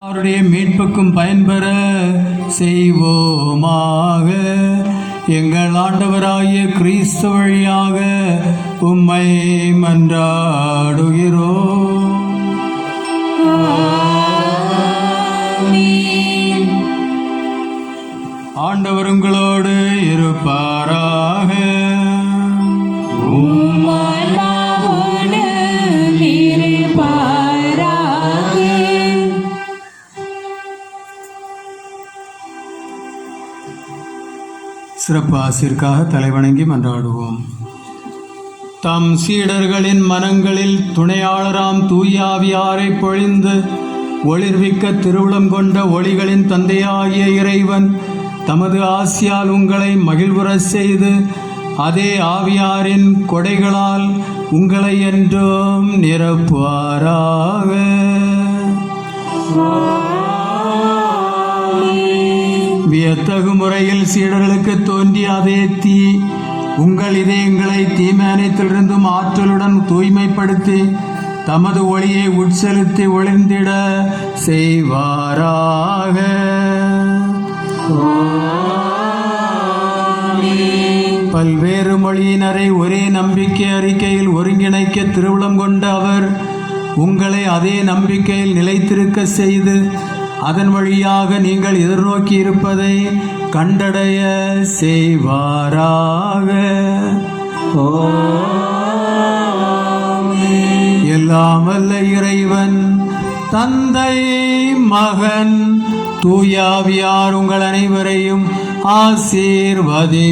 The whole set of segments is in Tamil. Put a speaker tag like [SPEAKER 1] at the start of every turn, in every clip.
[SPEAKER 1] அவருடைய மீட்புக்கும் பயன்பெற செய்வோமாக. எங்கள் ஆண்டவராகிய கிறிஸ்து வழியாக உம்மை மன்றாடுகிறோம். ஆண்டவர் உங்களோடு சிறப்பு ஆசிற்காக தலைவணங்கி மன்றாடுவோம். தம் சீடர்களின் மனங்களில் துணையாளராம் தூயாவியாரை பொழிந்து ஒளிர்விக்க திருவுளம் கொண்ட ஒளிகளின் தந்தையாகிய இறைவன் தமது ஆசியால் உங்களை மகிழ்வுறச் செய்து அதே ஆவியாரின் கொடைகளால் உங்களை என்றும் நிரப்புவாராக. வியத்தகு முறையில் சீடர்களுக்கு தோன்றிய அதே தீ உங்கள் இதயங்களை தீமானத்திலிருந்தும் ஆற்றலுடன் தூய்மைப்படுத்தி தமது ஒளியை உட்செலுத்தி ஒளிர்ந்திட செய்வாராக. பல்வேறு மொழியினரை ஒரே நம்பிக்கை அறிக்கையில் ஒருங்கிணைக்க திருவிழம் கொண்ட அவர் உங்களை அதே நம்பிக்கையில் நிலைத்திருக்க செய்து அதன் வழியாக நீங்கள் எதிர்நோக்கி இருப்பதை கண்டடைய செய்வாராக. எல்லாம் வல்ல இறைவன் தந்தை மகன் தூயாவியார் உங்கள் அனைவரையும் ஆசீர்வதிப்பாராக.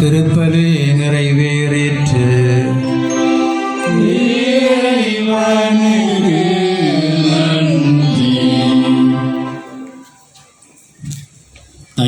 [SPEAKER 1] திருப்பலி நிறைவேறிற்று.